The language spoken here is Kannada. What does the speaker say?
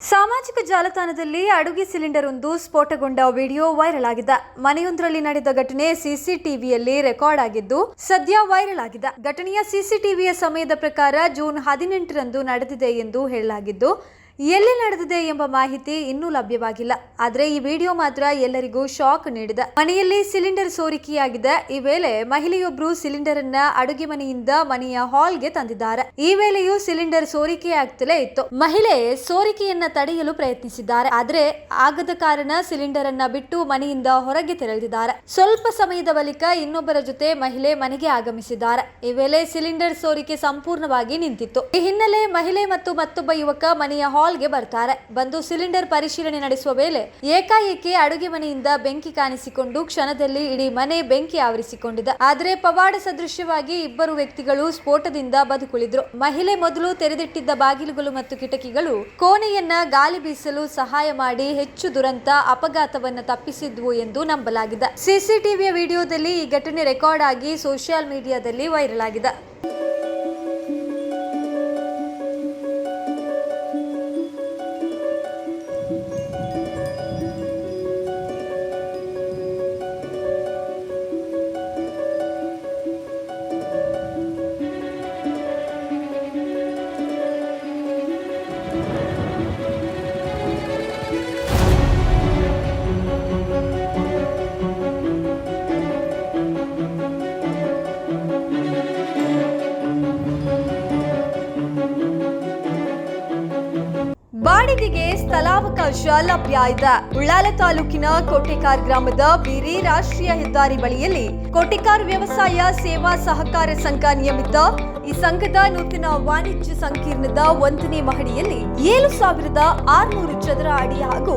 ಸಾಮಾಜಿಕ ಜಾಲತಾಣದಲ್ಲಿ ಅಡುಗೆ ಸಿಲಿಂಡರ್ ಒಂದು ಸ್ಫೋಟಗೊಂಡ ವಿಡಿಯೋ ವೈರಲ್ ಆಗಿದೆ ಮನೆಯೊಂದರಲ್ಲಿ ನಡೆದ ಘಟನೆ ಸಿಸಿಟಿವಿಯಲ್ಲಿ ರೆಕಾರ್ಡ್ ಆಗಿದ್ದು, ಸದ್ಯ ವೈರಲ್ ಆಗಿದೆ. ಘಟನೆಯ ಸಿಸಿಟಿವಿಯ ಸಮಯದ ಪ್ರಕಾರ ಜೂನ್ ಹದಿನೆಂಟರಂದು ನಡೆದಿದೆ ಎಂದು ಹೇಳಲಾಗಿದ್ದು ಎಲ್ಲಿ ನಡೆದಿದೆ ಎಂಬ ಮಾಹಿತಿ ಇನ್ನೂ ಲಭ್ಯವಾಗಿಲ್ಲ. ಆದರೆ ಈ ವಿಡಿಯೋ ಮಾತ್ರ ಎಲ್ಲರಿಗೂ ಶಾಕ್ ನೀಡಿದೆ. ಮನೆಯಲ್ಲಿ ಸಿಲಿಂಡರ್ ಸೋರಿಕೆಯಾಗಿದೆ. ಈ ವೇಳೆ ಮಹಿಳೆಯೊಬ್ಬರು ಸಿಲಿಂಡರ್ ಅನ್ನ ಅಡುಗೆ ಮನೆಯಿಂದ ಮನೆಯ ಹಾಲ್ಗೆ ತಂದಿದ್ದಾರೆ. ಈ ವೇಳೆಯೂ ಸಿಲಿಂಡರ್ ಸೋರಿಕೆಯಾಗ್ತಲೇ ಇತ್ತು. ಮಹಿಳೆ ಸೋರಿಕೆಯನ್ನ ತಡೆಯಲು ಪ್ರಯತ್ನಿಸಿದ್ದಾರೆ. ಆದರೆ ಆಗದ ಕಾರಣ ಸಿಲಿಂಡರ್ ಅನ್ನ ಬಿಟ್ಟು ಮನೆಯಿಂದ ಹೊರಗೆ ತೆರಳಿದ್ದಾರೆ. ಸ್ವಲ್ಪ ಸಮಯದ ಬಳಿಕ ಇನ್ನೊಬ್ಬರ ಜೊತೆ ಮಹಿಳೆ ಮನೆಗೆ ಆಗಮಿಸಿದ್ದಾರೆ. ಈ ವೇಳೆ ಸಿಲಿಂಡರ್ ಸೋರಿಕೆ ಸಂಪೂರ್ಣವಾಗಿ ನಿಂತಿತ್ತು. ಈ ಹಿನ್ನೆಲೆ ಮಹಿಳೆ ಮತ್ತು ಮತ್ತೊಬ್ಬ ಯುವಕ ಮನೆಯ ಹಾಲ್ಗೆ ಬರ್ತಾರೆ. ಬಂದು ಸಿಲಿಂಡರ್ ಪರಿಶೀಲನೆ ನಡೆಸುವ ವೇಳೆ ಏಕಾಏಕಿ ಅಡುಗೆ ಮನೆಯಿಂದ ಬೆಂಕಿ ಕಾಣಿಸಿಕೊಂಡು ಕ್ಷಣದಲ್ಲಿ ಇಡೀ ಮನೆ ಬೆಂಕಿ ಆವರಿಸಿಕೊಂಡಿದೆ. ಆದರೆ ಪವಾಡ ಸದೃಶ್ಯವಾಗಿ ಇಬ್ಬರು ವ್ಯಕ್ತಿಗಳು ಸ್ಫೋಟದಿಂದ ಬದುಕುಳಿದ್ರು. ಮಹಿಳೆ ಮೊದಲು ತೆರೆದಿಟ್ಟಿದ್ದ ಬಾಗಿಲುಗಳು ಮತ್ತು ಕಿಟಕಿಗಳು ಕೋಣೆಯನ್ನ ಗಾಳಿ ಬೀಸಲು ಸಹಾಯ ಮಾಡಿ ಹೆಚ್ಚು ದುರಂತ, ಅಪಘಾತವನ್ನು ತಪ್ಪಿಸಿದ್ವು ಎಂದು ನಂಬಲಾಗಿದೆ. ಸಿಸಿಟಿವಿಯ ವಿಡಿಯೋದಲ್ಲಿ ಈ ಘಟನೆ ರೆಕಾರ್ಡ್ ಆಗಿ ಸೋಷಿಯಲ್ ಮೀಡಿಯಾದಲ್ಲಿ ವೈರಲ್ ಆಗಿದೆ. ಬಾಡಿಗೆಗೆ ಸ್ಥಳಾವಕಾಶ ಲಭ್ಯ ಇದೆ. ಉಳ್ಳಾಲ ತಾಲೂಕಿನ ಕೋಟೆಕಾರ್ ಗ್ರಾಮದ ಬಿರಿ ರಾಷ್ಟ್ರೀಯ ಹೆದ್ದಾರಿ ಬಳಿಯಲ್ಲಿ ಕೋಟೆಕಾರ್ ವ್ಯವಸಾಯ ಸೇವಾ ಸಹಕಾರ ಸಂಘ ನಿಯಮಿತ ಈ ಸಂಘದ ನೂತನ ವಾಣಿಜ್ಯ ಸಂಕೀರ್ಣದ ಒಂದನೇ ಮಹಡಿಯಲ್ಲಿ ಏಳು ಸಾವಿರದ ಆರುನೂರು ಚದರ ಅಡಿ ಹಾಗೂ